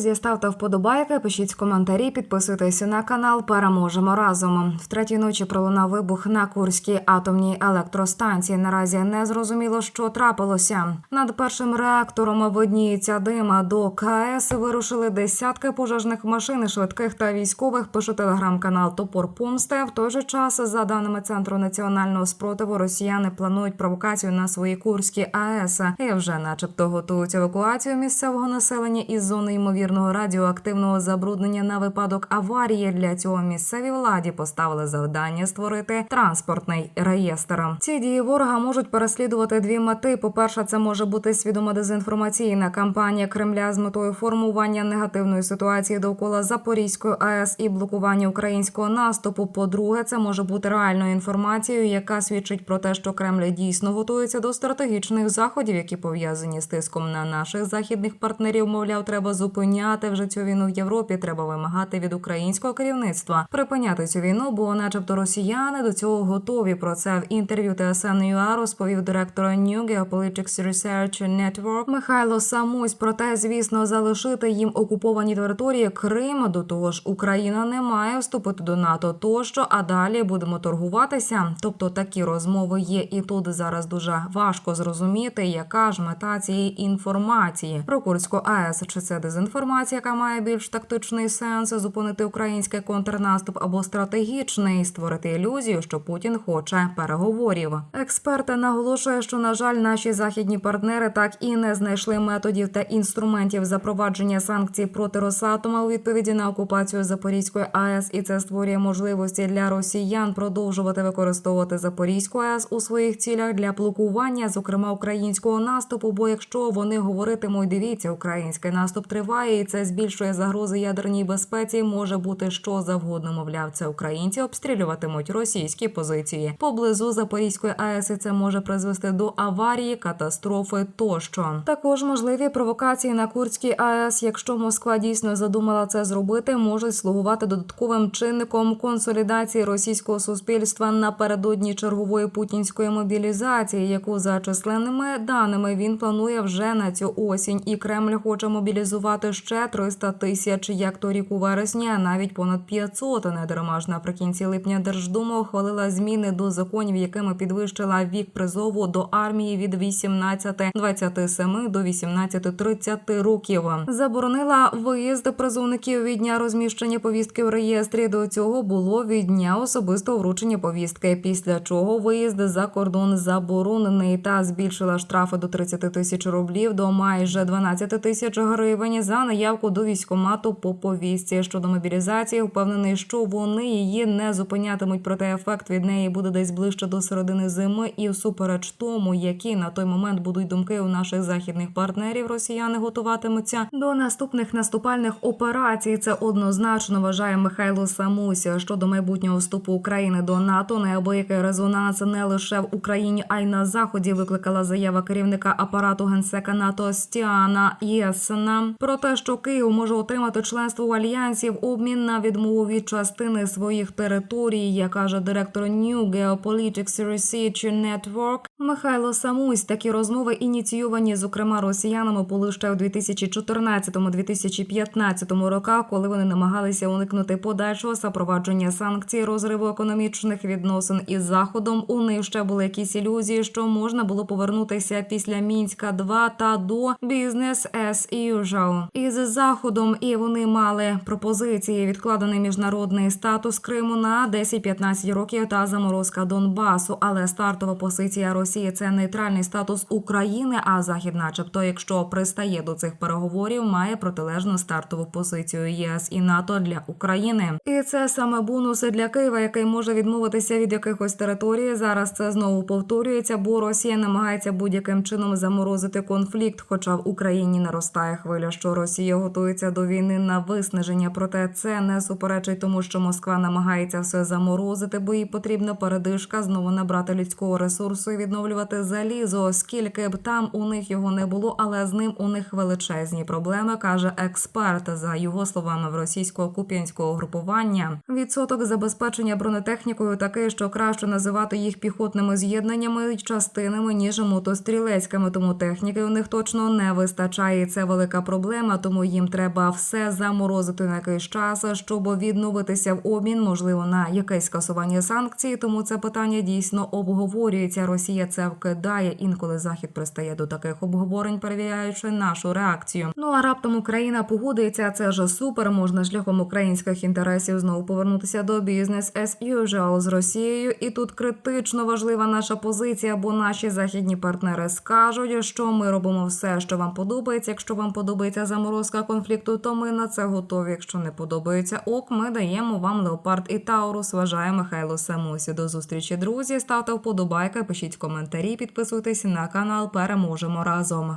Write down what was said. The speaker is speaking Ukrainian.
друзі, ставте вподобайки, пишіть коментарі, підписуйтесь на канал. Переможемо разом. В третій ночі пролунав вибух на Курській атомній електростанції. Наразі не зрозуміло, що трапилося. Над першим реактором видніється дима. До КАЕС вирушили десятки пожежних машин, швидких та військових. Пише телеграм-канал Топор Помсте. В той же час, за даними центру національного спротиву, росіяни планують провокацію на свої Курські АЕС і вже, начебто, готують евакуацію місцевого населення із зони ймовірного радіоактивного забруднення на випадок аварії. Для цього місцевій владі поставили завдання створити транспортний реєстр. Ці дії ворога можуть переслідувати дві мети. По перше, це може бути свідома дезінформаційна кампанія Кремля з метою формування негативної ситуації довкола Запорізької АЕС і блокування українського наступу. По-друге, це може бути реальною інформацією, яка свідчить про те, що Кремль дійсно готується до стратегічних заходів, які пов'язані з тиском на наших західних партнерів. Мовляв, треба зупиняти вже цю війну в Європі. Треба вимагати від українського керівництва припиняти цю війну, бо, начебто, росіяни до цього готові. Про це в інтерв'ю ТСН.ЮА розповів директор New Geopolitics Research Network Михайло Самусь. Проте, звісно, залишити їм окуповані території Крима. До того ж, Україна не має вступити до НАТО тощо, а далі будемо торгуватися. Тобто такі розмови є, і тут зараз дуже важко зрозуміти, яка ж мета цієї інформації про Курську АЕС. Чи це дезінформація, яка має більш тактичний сенс зупинити український контрнаступ або стратегічний створити ілюзію, що Путін хоче переговорів. Експерти наголошує, що на жаль, наші західні партнери так і не знайшли методів та інструментів запровадження санкцій проти Росатома у відповіді на окупацію Запорізької АЕС, і це створює можливості для росіян продовжувати використовувати Запорізьку АЕС у своїх цілях для блокування, зокрема українського наступу. Бо якщо вони говоритимуть, дивіться, український наступ триває, і це збільшує загрози ядерній безпеці. Може бути що завгодно. Мовляв, це українці обстрілюватимуть російські позиції поблизу Запорізької АЕС. Це може призвести до аварії, катастрофи тощо. Також можливі провокації на Курській АЕС, якщо Москва дійсно задумала це зробити, можуть слугувати додатковим чинником консолідації російського суспільства напередодні чергової путінської мобілізації, яку за численними даними він планує вже на цю осінь. І Кремль хоче мобілізувати ще 300 тисяч, як торік у вересні, а навіть понад 500. Недаремаж наприкінці липня Держдума ухвалила зміни до законів, якими підвищила вік призову до армії від 18-27 до 18-30 років. Заборонила виїзд призовників від дня розміщення повістки в реєстрі. До цього було від дня особистого вручення повістки. Після чого виїзд за кордон заборонений та збільшила штрафи до 30 тисяч рублів до майже 12 тисяч гривень за наявку до військомату по повістці. Щодо мобілізації, впевнений, що вони її не зупинятимуть, проте ефект від неї буде десь ближче до середини зими. І всупереч тому, які на той момент будуть думки у наших західних партнерів, росіяни готуватимуться до наступних наступальних операцій. Це однозначно вважає Михайло Самуся. Щодо майбутнього вступу України до НАТО, неабиякий резонанс не лише в Україні, а й на заході викликала заява керівника апарату генсека НАТО Стіана Єсена про те, що Київ може отримати членство в альянсі в обмін на відмову від частини своїх територій, як каже директор New Geopolitics Research Network Михайло Самусь. Такі розмови ініційовані, зокрема росіянами, були ще в 2014-2015 роках, коли вони намагалися уникнути подальшого запровадження санкцій, розриву економічних відносин із заходом. У них ще були якісь ілюзії, що можна було повернутися після мінська 2 та до бізнес as usual. Із заходом. І вони мали пропозиції відкладений міжнародний статус Криму на 10-15 років та заморозка Донбасу. Але стартова позиція Росії це нейтральний статус України. А захід, начебто, якщо пристає до цих переговорів, має протилежну стартову позицію ЄС і НАТО для України. І це саме бонуси для Києва, який може відмовитися від якихось територій. Зараз це знову повторюється, бо Росія намагається будь-яким чином заморозити конфлікт. Хоча в Україні наростає хвиля, що Росія готується до війни на виснаження. Проте це не суперечить тому, що Москва намагається все заморозити, бо їй потрібна передишка знову набрати людського ресурсу і відновлювати залізо, оскільки б там у них його не було, але з ним у них величезні проблеми, каже експерт. За його словами, в російсько-куп'янського групування відсоток забезпечення бронетехнікою такий, що краще називати їх піхотними з'єднаннями частинами ніж мотострілецькими. Тому техніки у них точно не вистачає. І Це велика проблема. Тому їм треба все заморозити на якийсь час, щоб відновитися в обмін, можливо, на якесь скасування санкцій. Тому це питання дійсно обговорюється. Росія це вкидає. Інколи захід пристає до таких обговорень, перевіряючи нашу реакцію. Ну а раптом Україна погодиться. Це ж супер. Можна шляхом українських інтересів знову повернутися до бізнес as usual з Росією. І тут критично важлива наша позиція, бо наші західні партнери скажуть, що ми робимо все, що вам подобається. Якщо вам подобається заморозка конфлікту, то ми на це готові. Якщо не подобається ок, ми даємо вам леопард і Таурус. Вважає Михайло Самусі. До зустрічі, друзі. Ставте вподобайки, пишіть коментарі, підписуйтесь на канал. Переможемо разом.